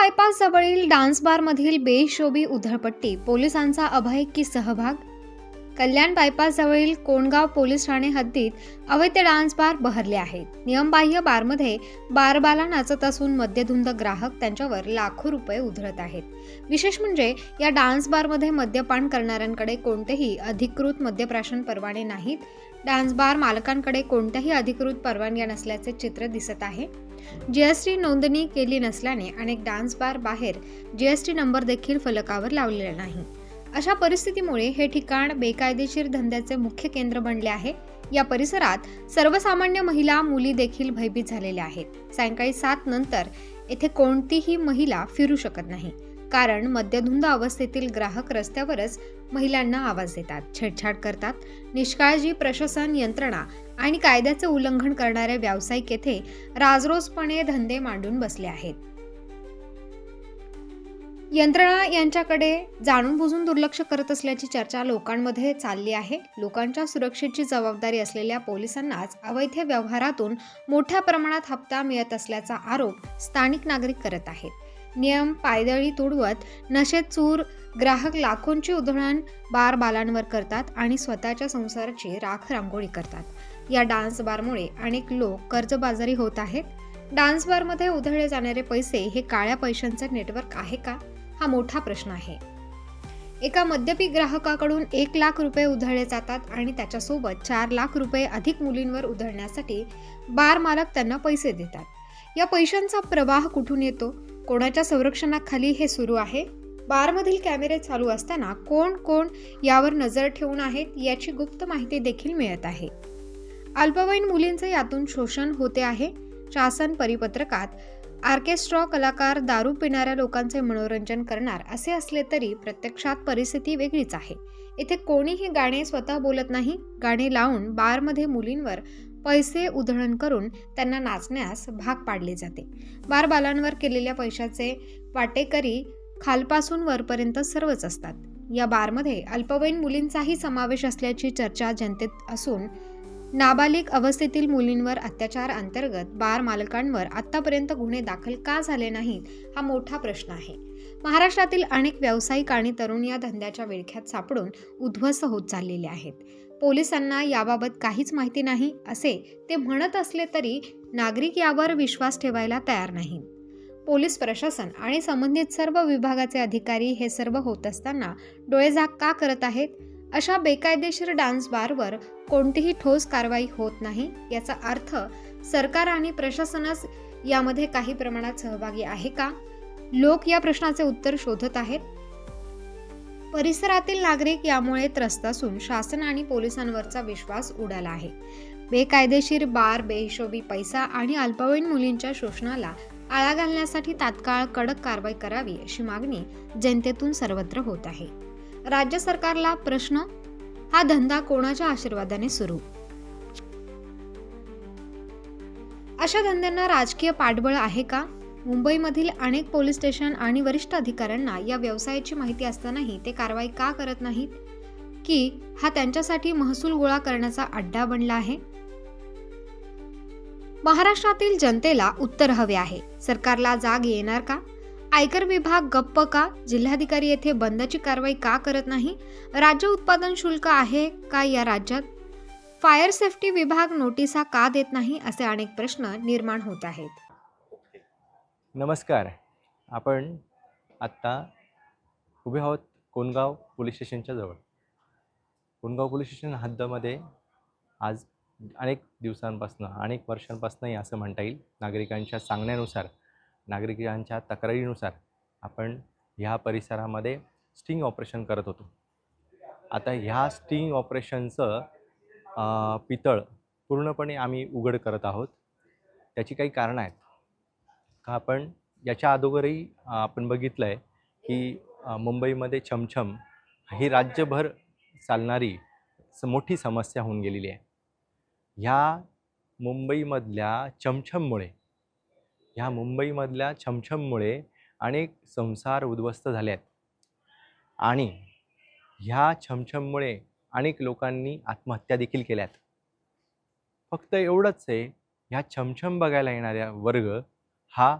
Bypass जवळील dance बारमधील बेशोबी उधळपट्टी पोलिसांचा अभय की सहभाग? कल्याण बायपास जवळील कोणगाव पोलीस ठाणे हद्दीत अवैध डान्स बार बहरले आहेत. नियमबाह्य बारमध्ये बारबाला नाचत असून मद्यधुंद ग्राहक त्यांच्यावर लाखो रुपये उधळत आहेत. विशेष म्हणजे या डान्स बारमध्ये मद्यपान करणाऱ्यांकडे कोणतेही अधिकृत मद्यप्राशन परवाने नाहीत. डान्स बार मालकांकडे कोणत्याही अधिकृत परवानग्या नसल्याचे चित्र दिसत आहे. जीएसटी नोंदणी केली नसल्याने अनेक डान्स बार बाहेर जीएसटी नंबर देखील फलकावर लावलेला नाही. अशा परिस्थितीमुळे हे ठिकाण बेकायदेशीर धंद्याचे मुख्य केंद्र बनले आहे. या परिसरात सर्वसामान्य महिला मुली देखील भयभीत झालेल्या आहेत. सायंकाळी सात नंतर येथे कोणतीही महिला फिरू शकत नाही. कारण मद्यधुंद अवस्थेतील ग्राहक रस्त्यावरच महिलांना आवाज देतात छेडछाड करतात. निष्काळजी प्रशासन यंत्रणा आणि कायद्याचे उल्लंघन करणारे व्यावसायिक येथे राजरोसपणे धंदे मांडून बसले आहेत. यंत्रणा यांच्याकडे जाणून बुजून दुर्लक्ष करत असल्याची चर्चा लोकांमध्ये चालली आहे. लोकांच्या सुरक्षेची जबाबदारी असलेल्या पोलिसांनाच अवैध व्यवहारातून मोठ्या प्रमाणात हप्ता मिळत असल्याचा आरोप स्थानिक नागरिक करत आहेत. नियम पायदळी तुडवत नशेत चूर ग्राहक लाखोंची उधळण बार बालांवर करतात आणि स्वतःच्या संसाराची राख रांगोळी करतात. या डान्स बारमुळे अनेक लोक कर्जबाजारी होत आहेत. डान्स बारमध्ये उधळले जाणारे पैसे हे काळ्या पैशांचं नेटवर्क आहे का? हा मोठा प्रश्न आहे. एका मद्यपी ग्राहकाकडून एक लाख रुपये उधळले जातात आणि त्याच्यासोबत चार लाख रुपये अधिक मुलींवर उधळण्यासाठी बार मालक त्यांना पैसे देतात. या पैशांचा प्रवाह कुठून येतो? कोणाच्या संरक्षणाखाली हे सुरू आहे? बारमधील कॅमेरे चालू असताना कोण कोण यावर नजर ठेवून आहेत याची गुप्त माहिती देखील मिळत आहे. अल्पवयीन मुलींचे यातून शोषण होते आहे. शासन परिपत्रकात आर्केस्ट्रॉ कलाकार दारू पिणाऱ्या लोकांचे मनोरंजन करणार असे असले तरी प्रत्यक्षात परिस्थिती वेगळीच आहे. इथे कोणीही गाणे स्वतः बोलत नाही. गाणे लावून बारमध्ये मुलींवर पैसे उधळण करून त्यांना नाचण्यास भाग पाडले जाते. बारबालांवर केलेल्या पैशाचे वाटेकरी खालपासून वरपर्यंत सर्वच असतात. या बारमध्ये अल्पवयीन मुलींचाही समावेश असल्याची चर्चा जनतेत असून नाबालिक अवस्थेतील मुलींवर अत्याचार अंतर्गत बार मालकांवर आतापर्यंत गुन्हे दाखल का झाले नाहीत हा मोठा प्रश्न आहे. महाराष्ट्रातील अनेक व्यावसायिक आणि तरुण या धंद्याच्या विळख्यात सापडून उद्ध्वस्त होत चाललेले आहेत. पोलिसांना याबाबत काहीच माहिती नाही असे ते म्हणत असले तरी नागरिक यावर विश्वास ठेवायला तयार नाहीत पोलीस प्रशासन आणि संबंधित सर्व विभागाचे अधिकारी हे सर्व होत असताना डोळेझाक का करत आहेत? अशा बेकायदेशीर डान्स बारवर कोणतीही ठोस कारवाई होत नाही याचा अर्थ सरकार आणि प्रशासनच यामध्ये काही प्रमाणात सहभागी आहे का? लोक या प्रश्नाचे उत्तर शोधत आहेत. परिसरातील नागरिक यामुळे त्रस्त असून शासन आणि पोलिसांवरचा विश्वास उडाला आहे. बेकायदेशीर बार बेहिशोबी पैसा आणि अल्पवयीन मुलींच्या शोषणाला आळा घालण्यासाठी तात्काळ कडक कारवाई करावी अशी मागणी जनतेतून सर्वत्र होत आहे. राज्य सरकारला प्रश्न? हा धंदा कोणाच्या आशीर्वादाने सुरू? अशा धंद्यांना राजकीय पाठबळ आहे का? मुंबईमधील अनेक पोलीस स्टेशन आणि वरिष्ठ अधिकाऱ्यांना या व्यवसायाची माहिती असतानाही ते कारवाई का करत नाहीत? की हा त्यांच्यासाठी महसूल गोळा करण्याचा अड्डा बनला आहे? महाराष्ट्रातील जनतेला उत्तर हवे आहे. सरकारला जाग येणार का? आयकर विभाग गप्प का? जिल्हाधिकारी येथे बंदची कारवाई का करत नाही? राज्य उत्पादन शुल्क आहे का या राज्यात? फायर सेफ्टी विभाग नोटिसा का देत नाही असे अनेक प्रश्न निर्माण होत आहेत. नमस्कार. आपण आत्ता उभे आहोत कोणगाव पोलीस स्टेशनच्या जवळ. कोणगाव पोलीस स्टेशन हद्दमध्ये आज अनेक दिवसांपासून अनेक वर्षांपासूनही असं म्हणता येईल नागरिकांच्या सांगण्यानुसार नागरिकांच्या तक्रारीनुसार आपण ह्या परिसरामध्ये स्टिंग ऑपरेशन करत होतो. आता ह्या स्टिंग ऑपरेशनचं पितळ पूर्णपणे आम्ही उघड करत आहोत. त्याची काही कारणं आहेत. का आपण याच्या अगोदरही आपण बघितलं आहे की मुंबईमध्ये छमछम ही राज्यभर चालणारी मोठी समस्या होऊन गेलेली आहे. ह्या मुंबईमधल्या छमछममुळे ह्या मुंबईमधल्या छमछममुळे अनेक संसार उद्ध्वस्त झाले आहेत. आणि ह्या छमछममुळे अनेक लोकांनी आत्महत्या देखील केल्यात फक्त एवढंच आहे ह्या छमछम बघायला येणाऱ्या वर्ग हा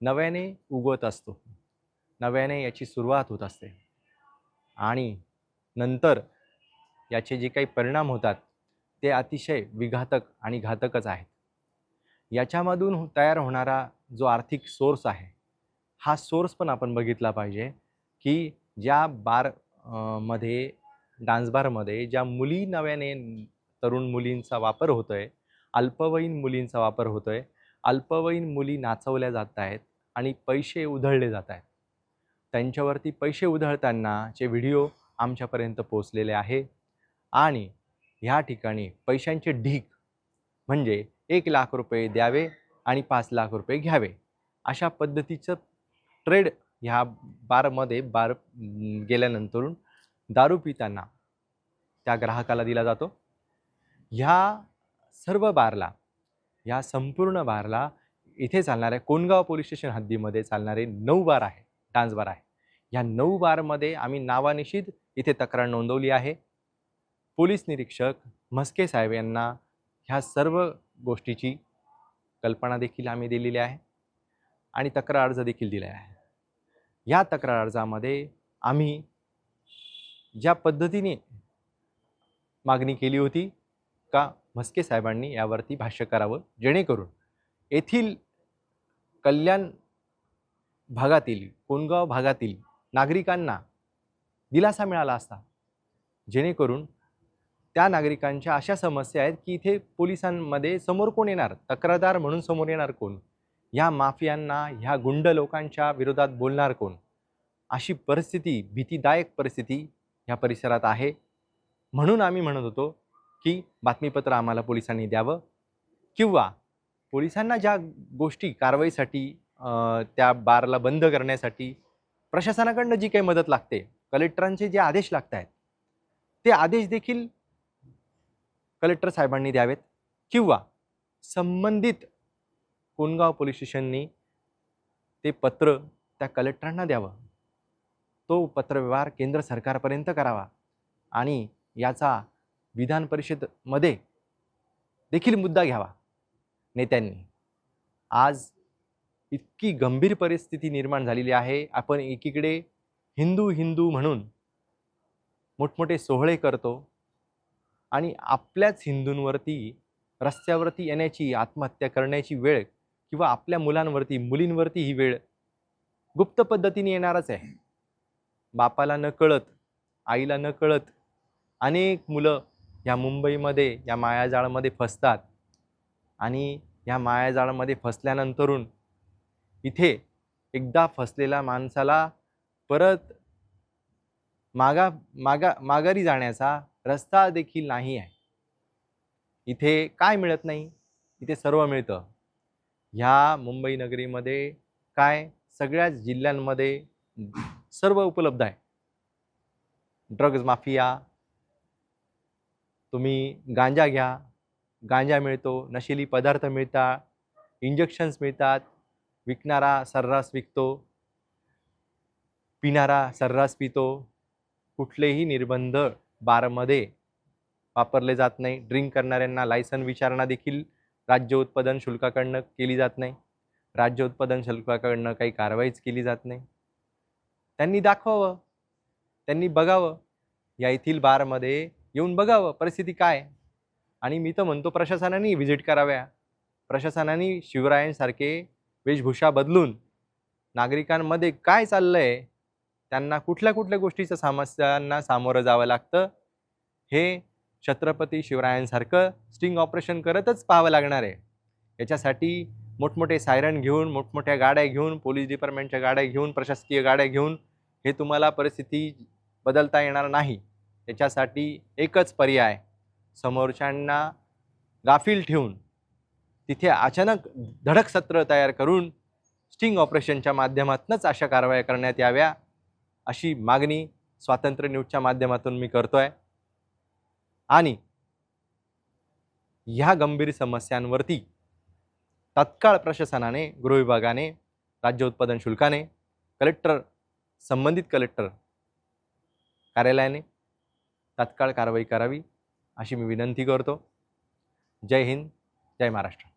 नव्याने उगवत असतो. नव्याने याची सुरुवात होत असते. आणि नंतर याचे जे काही परिणाम होतात ते अतिशय विघातक आणि घातकच आहेत. याच्यामधून हो, तयार होणारा जो आर्थिक सोर्स आहे हा सोर्स पण आपण बघितला पाहिजे की ज्या बारमध्ये डान्स बारमध्ये ज्या मुली नव्याने तरुण मुलींचा वापर होतो आहे अल्पवयीन मुलींचा वापर होतो आहे अल्पवयीन मुली नाचवल्या जात आहेत आणि पैसे उधळले जात आहेत. त्यांच्यावरती पैसे उधळतानाचे व्हिडिओ आमच्यापर्यंत पोचलेले आहे आणि ह्या ठिकाणी पैशांचे ढीक म्हणजे एक लाख रुपये द्यावे आणि पाच लाख रुपये घ्यावे अशा पद्धतीचं ट्रेड ह्या बारमध्ये बार गेल्यानंतरून दारू पिताना त्या ग्राहकाला दिला जातो. ह्या सर्व बारला ह्या संपूर्ण बारला इथे चालणाऱ्या कोणगाव पोलीस स्टेशन हद्दीमध्ये चालणारे नऊ बार आहे डान्स बार आहे. ह्या नऊ बारमध्ये आम्ही नावानिशीत इथे तक्रार नोंदवली आहे. पोलीस निरीक्षक म्हस्के साहेब यांना ह्या सर्व गोष्टीची कल्पना देखील आम्ही दिलेली आहे आणि तक्रार अर्ज देखील दिला आहे. या तक्रार अर्जामध्ये आम्ही ज्या पद्धतीने मागणी केली होती का म्हस्के साहेबांनी यावरती भाष्य करावं? जेणेकरून येथील कल्याण भागातील कोणगाव भागातील नागरिकांना दिलासा मिळाला असता. जेणेकरून त्या नागरिकांच्या अशा समस्या आहेत की इथे पोलिसांमध्ये समोर कोण येणार? तक्रारदार म्हणून समोर येणार कोण? ह्या माफियांना ह्या गुंड लोकांच्या विरोधात बोलणार कोण? अशी परिस्थिती भीतीदायक परिस्थिती ह्या परिसरात आहे. म्हणून आम्ही म्हणत होतो की बातमीपत्र आम्हाला पोलिसांनी द्यावं? किंवा पोलिसांना ज्या गोष्टी कारवाईसाठी त्या बारला बंद करण्यासाठी प्रशासनाकडनं जी काही मदत लागते कलेक्टरांचे जे आदेश लागत आहेत ते आदेश देखील कलेक्टर साहेबांनी द्यावेत. किंवा संबंधित कोणगाव पोलीस स्टेशननी ते पत्र त्या कलेक्टरांना द्यावं. तो पत्रव्यवहार केंद्र सरकारपर्यंत करावा आणि याचा विधान परिषदमध्ये देखील मुद्दा घ्यावा. नेत्यांनी. आज इतकी गंभीर परिस्थिती निर्माण झालेली आहे. आपण एकीकडे हिंदू हिंदू म्हणून मोठमोठे सोहळे करतो आणि आपल्याच हिंदूंवरती रस्त्यावरती येण्याची आत्महत्या करण्याची वेळ किंवा आपल्या मुलांवरती मुलींवरती ही वेळ गुप्त पद्धतीने येणारच आहे. बापाला न कळत आईला न कळत अनेक मुलं या मुंबईमध्ये या मायाजाळामध्ये फसतात. आणि ह्या मायाजाळामध्ये फसल्यानंतरून इथे एकदा फसलेल्या माणसाला परत मागा मागा माघारी जाण्याचा रस्ता देखील नाही आहे. इथे काय मिळत नाही? इथे सर्व मिळतं. ह्या मुंबई नगरीमध्ये काय सगळ्याच जिल्ह्यांमध्ये सर्व उपलब्ध आहे. ड्रग्ज माफिया तुम्ही गांजा घ्या गांजा मिळतो नशिली पदार्थ मिळतात इंजेक्शन्स मिळतात विकणारा सर्रास विकतो पिणारा सर्रास पितो कुठलेही निर्बंध बारमध्ये वापरले जात नाही. ड्रिंक करणाऱ्यांना लायसन विचारणा देखील राज्य उत्पादन शुल्काकडनं केली जात नाही. राज्य उत्पादन शुल्काकडनं काही कारवाईच केली जात नाही. त्यांनी दाखवावं त्यांनी बघावं. या येथील बारमध्ये येऊन बघावं परिस्थिती काय? आणि मी तर म्हणतो प्रशासनाने व्हिजिट कराव्या. प्रशासनाने शिवरायांसारखे वेशभूषा बदलून नागरिकांमध्ये काय चाललं आहे त्यांना कुठल्या कुठल्या गोष्टीच्या समस्यांना सामोरं जावं लागतं? हे छत्रपती शिवरायांसारखं स्टिंग ऑपरेशन करतच पाहावं लागणार आहे. याच्यासाठी मोठमोठे सायरन घेऊन मोठमोठ्या गाड्या घेऊन पोलीस डिपार्टमेंटच्या गाड्या घेऊन प्रशासकीय गाड्या घेऊन हे तुम्हाला परिस्थिती बदलता येणार नाही. त्याच्यासाठी एकच पर्याय समोरच्यांना गाफील ठेवून तिथे अचानक धडक सत्र तयार करून स्टिंग ऑपरेशनच्या माध्यमातूनच अशा कारवाया करण्यात याव्या अशी मागणी स्वातंत्र्य न्यूजच्या माध्यमातून मी करतो आहे आणि ह्या गंभीर समस्यांवरती तत्काळ प्रशासनाने गृहविभागाने राज्य उत्पादन शुल्काने कलेक्टर संबंधित कलेक्टर कार्यालयाने तात्काळ कारवाई करावी अशी मी विनंती करतो. जय हिंद जय महाराष्ट्र.